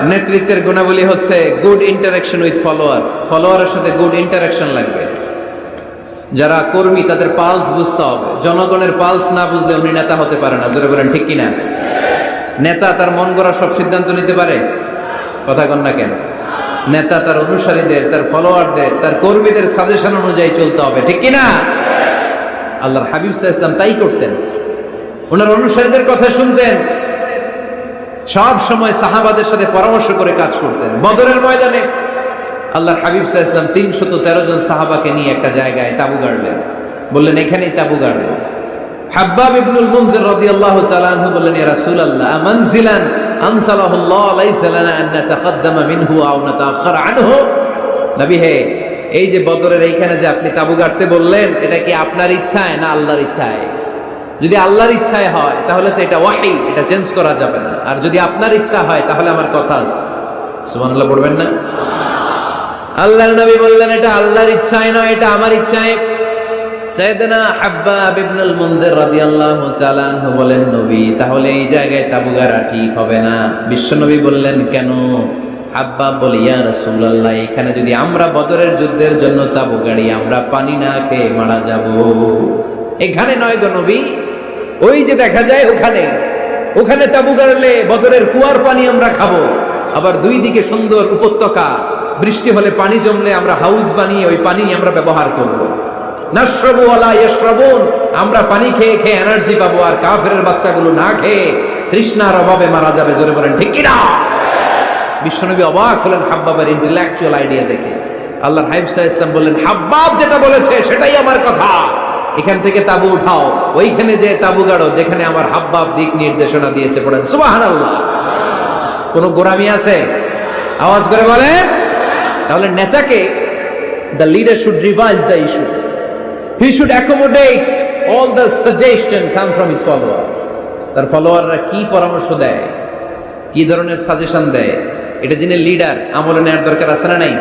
নেতৃত্বের গুণাবলী হচ্ছে গুড ইন্টারাকশন উইথ ফলোয়ার ফলোয়ারের সাথে গুড ইন্টারাকশন লাগবে। যারা কর্মী, তাদের পালস বুঝতে হবে। জনগণের পালস না বুঝলে উনি নেতা হতে পারে না। জোরে বলেন, ঠিক কিনা? নেতা তার মন গড়া সব সিদ্ধান্ত নিতে পারে? কথা কন না কেন? নেতা তার অনুসারীদের, তার ফলোয়ারদের তার কর্মীদের সাজেশন অনুযায়ী চলতে হবে। ঠিক কিনা? আল্লাহর হাবিব সাহা ইসলাম তাই করতেন। ওনার অনুসারীদের কথা শুনতেন। সব সময় সাহাবাদের সাথে পরামর্শ করে কাজ করতেন। বদরের ময়দানে আল্লাহর হাবিব সাহা ইসলাম তিনশত তেরো জন সাহাবাকে নিয়ে একটা জায়গায় তাবু গাড়লেন। বললেন, এখানেই তাবু গাড়বো। হাব্বাব ইবনুল মুনজির রাদিয়াল্লাহু তাআলা আনহু বললেন, ইয়া রাসূলুল্লাহ মানজিলান আনসালাহুল্লাহ লাইসা লানা আন নাতাকাদ্দামা মিনহু আও নাতাআখার আনহু? নবী হে, এই যে বদরের এইখানে যে আপনি তাবু গাড়তে বললেন, এটা কি আপনার ইচ্ছায় না আল্লাহর ইচ্ছায়? যদি আল্লাহর ইচ্ছায় হয়, তাহলে তো এটা ওয়াহি, এটা চেঞ্জ করা যাবে না। আর যদি আপনার ইচ্ছা হয়, তাহলে আমার কথা আছে। সুবহানাল্লাহ পড়বেন না? আল্লাহর নবী বললেন, এটা আল্লাহর ইচ্ছায় নয়, এটা আমার ইচ্ছায়। বলেন, নবী, তাহলে এই জায়গায় গাড়া ঠিক হবে না। বিশ্বনবী বললেন, কেন? বলে এখানে যদি আমরা বদরের যুদ্ধের জন্য তাবু গাড়ি আমরা পানি না খেয়ে মারা যাব। এখানে নয় গো নবী, ওই যে দেখা যায় ওখানে ওখানে তাবু গাড়লে বদরের কুয়ার পানি আমরা খাব। আবার দুই দিকে সুন্দর উপত্যকা, বৃষ্টি হলে পানি জমলে আমরা হাউস বানিয়ে ওই পানি আমরা ব্যবহার করব। আমরা পানি খেয়ে খেয়ে এনার্জি পাবো আর কাফেরের বাচ্চাগুলো না খেয়ে তৃষ্ণার অভাবে মারা যাবে, জোরে বলেন, ঠিক কিনা? বিশ্বনবী অবাক হলেন হাব্বাবের ইন্টেলেকচুয়াল আইডিয়া দেখে। আল্লাহর হাইব সাহা ইসলাম বললেন, হাব্বাব যেটা বলেছে সেটাই আমার কথা। এখান থেকে তাবু উঠাও। ওইখানে যে তাবু গাড়ো, যেখানে আমার হাব্বাব দিক নির্দেশনা দিয়েছে পড়েন। সুবাহান আল্লাহ কোনো গোরামি আছে? আওয়াজ করে বলেন। তাহলে নেতাকে the leader should revise the issue he should accommodate all the suggestion come from his follower তার ফলোয়াররা কি পরামর্শ দেয়? কি ধরনের সাজেশন দেয়? এটা যিনি লিডার আমলে নেওয়ার দরকার আছে না নাই?